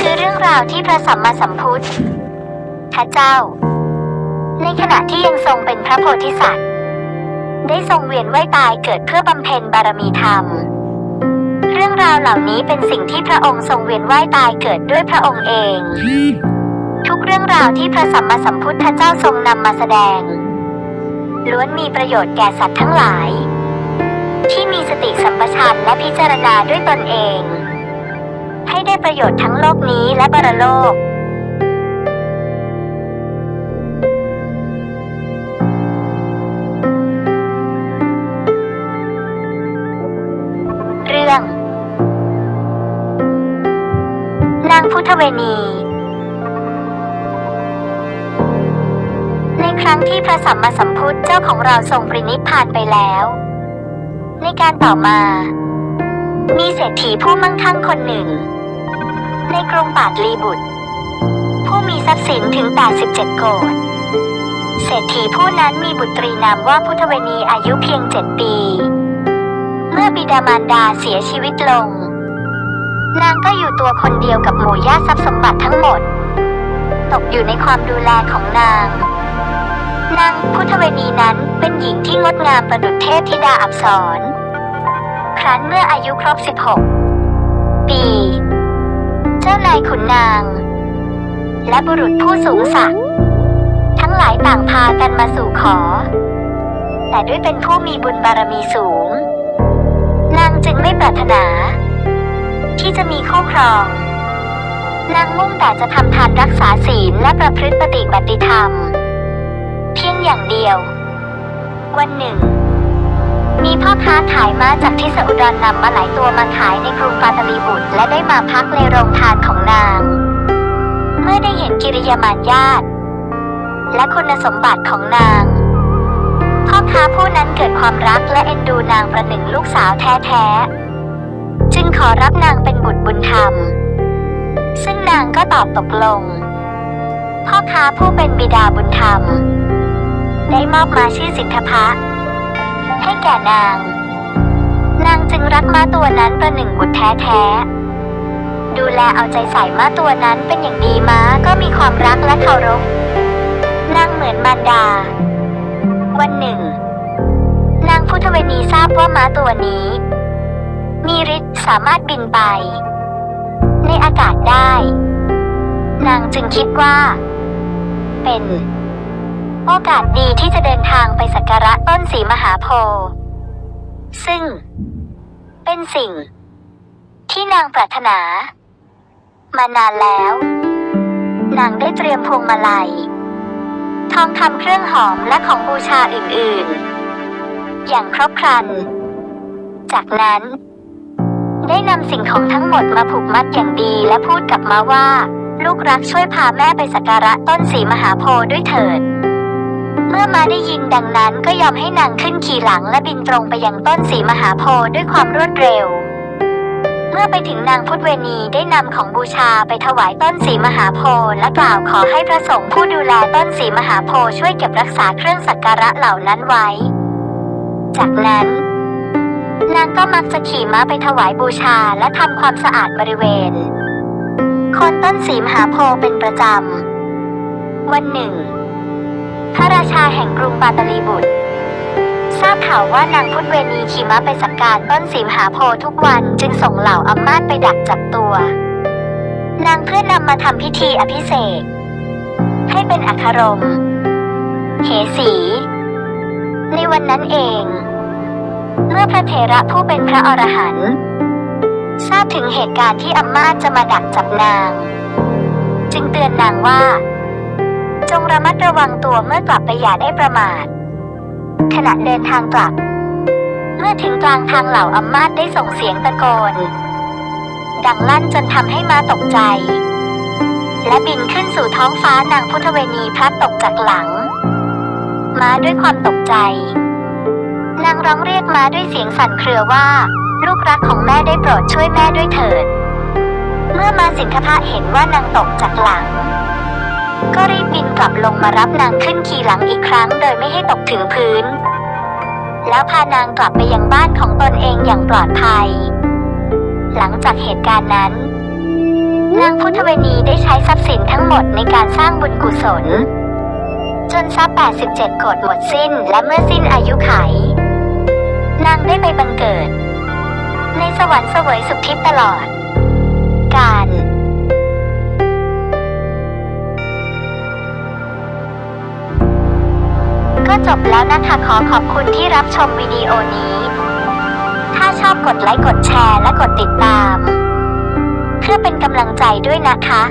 คือเรื่องราวที่พระสัมมาสัมพุทธพระเจ้า ในขณะที่ยังทรงเป็นพระโพธิสัตว์ ได้ทรงเวียนว่ายตายเกิดเพื่อบำเพ็ญบารมีธรรม เรื่องราวเหล่านี้เป็นสิ่งที่พระองค์ทรงเวียนว่ายตายเกิดด้วยพระองค์เอง ทุกเรื่องราวที่พระสัมมาสัมพุทธเจ้าทรงนำมาแสดง ล้วนมีประโยชน์แก่สัตว์ทั้งหลายที่มีสติสัมปชัญญะและพิจารณาด้วยตนเอง ให้ได้ประโยชน์ทั้งโลกนี้และบรโลก เรื่อง นางพุทธเวณี ในครั้งที่พระสัมมาสัมพุทธเจ้าของเราทรงปรินิพพานไปแล้ว ในการต่อมามีเศรษฐีผู้มั่งคั่งคนหนึ่ง ในกรุงปาตลีบุตร ผู้มีทรัพย์สินถึง 87 โกดเศรษฐีผู้นั้นมีบุตรีนามว่าพุทธเวณีอายุเพียงเจ็ดปี เมื่อบิดามารดาเสียชีวิตลง นางก็อยู่ตัวคนเดียวกับหมู่ญาติทรัพย์สมบัติทั้งหมด ตกอยู่ในความดูแลของนาง นางพุทธเวณีนั้นเป็นหญิงที่งดงามประดุจเทพธิดาอับสรครั้นเมื่ออายุครบ 16 ปี จ้านายขุนนาง และบุรุษผู้สูงศักดิ์ทั้งหลายต่างพากันมาสู่ขอ แต่ด้วยเป็นผู้มีบุญบารมีสูง นางจึงไม่ปรารถนา ที่จะมีคู่ครอง นางมุ่งแต่จะทำทานรักษาศีลและประพฤติปฏิบัติธรรม เพียงอย่างเดียว วันหนึ่ง มีพ่อค้าขายม้าจากที่สอุดรนำมาหลายตัวมาขายในกรุงปาตลีบุตรและได้มาพักในโรงทานของนาง เมื่อได้เห็นกิริยามารยาทและคุณสมบัติของนาง พ่อค้าผู้นั้นเกิดความรักและเอ็นดูนางประหนึ่งลูกสาวแท้ๆ จึงขอรับนางเป็นบุตรบุญธรรม ซึ่งนางก็ตอบตกลง พ่อค้าผู้เป็นบิดาบุญธรรม ได้มอบมาชื่อสิทธพะ ให้แก่นาง นางจึงรักม้าตัวนั้นประหนึ่งบุตรแท้ๆ ดูแลเอาใจใส่ม้าตัวนั้นเป็นอย่างดีม้าก็มีความรักและเคารพ นางเหมือนมารดา วันหนึ่ง นางพุทธเวณีทราบว่าม้าตัวนี้ มีฤทธิ์สามารถบินไป ในอากาศได้ นางจึงคิดว่า เป็น โอกาสดีที่จะเดินทางไปสักการะต้นสีมหาโพธิ์ซึ่ง เป็นสิ่ง ที่นางปรารถนา มานานแล้ว นางได้เตรียมพวงมาลัย ทองคำเครื่องหอมและของบูชาอื่นๆ อย่างครบครัน จากนั้น ได้นำสิ่งของทั้งหมดมาผูกมัดอย่างดีและพูดกับมาว่าลูกรักช่วยพาแม่ไปสักการะต้นสีมหาโพธิ์ด้วยเถิด เมื่อมาได้ยินดังนั้นก็ยอมให้นางขึ้นขี่หลังและบินตรงไปยังต้นสีมหาโพธิ์ด้วยความรวดเร็ว เมื่อไปถึงนางพุทธเวณีได้นำของบูชาไปถวายต้นสีมหาโพธิ์และกล่าวขอให้พระสงฆ์ผู้ดูแลต้นสีมหาโพธิ์ช่วยเก็บรักษาเครื่องสักการะเหล่านั้นไว้ จากนั้นนางก็มักจะขี่ม้าไปถวายบูชาและทำความสะอาดบริเวณ คนต้นสีมหาโพธิ์เป็นประจำ วันหนึ่ง พระราชาแห่งกรุงปาตลีบุตร ทราบข่าวว่านางพุทธเวณีขี่ม้าไปสักการต้นสีมหาโพธิ์ทุกวันจึงส่งเหล่าอำมาตย์ไปดักจับตัว นางเพื่อนำมาทำพิธีอภิเษกให้เป็นอัครมเหสี ในวันนั้นเอง เมื่อพระเถระผู้เป็นพระอรหันต์ทราบถึงเหตุการณ์ที่อำมมาต์จะมาดักจับนาง จึงเตือนนางว่า จงระมัดระวังตัวเมื่อกลับไปอย่าได้ประมาท ขณะเดินทางกลับ เมื่อถึงกลางทางเหล่าอำมาตได้ส่งเสียงตะโกน ดังลั่นจนทำให้ม้าตกใจ และบินขึ้นสู่ท้องฟ้านางพุทธเวณีพลัดตกจากหลัง ม้าด้วยความตกใจ นางร้องเรียกม้าด้วยเสียงสั่นเครือว่า ลูกรักของแม่ได้โปรดช่วยแม่ด้วยเถิด เมื่อมาสินคพะเห็นว่านางตกจากหลัง ก็รีบบินกลับลงมารับนางขึ้นขี่หลังอีกครั้งโดยไม่ให้ตกถึงพื้น แล้วพานางกลับไปยังบ้านของตนเองอย่างปลอดภัย หลังจากเหตุการณ์นั้น นางพุทธเวณีได้ใช้ทรัพย์สินทั้งหมดในการสร้างบุญกุศล จนทรัพย์87โกดหมดสิ้นและเมื่อสิ้นอายุไข นางได้ไปบังเกิด ในสวรรค์เสวยสุขทิพย์ตลอด จบแล้วนะคะขอขอบคุณที่รับชมวิดีโอนี้ ถ้าชอบกดไลค์กดแชร์และกดติดตาม เพื่อเป็นกำลังใจด้วยนะคะ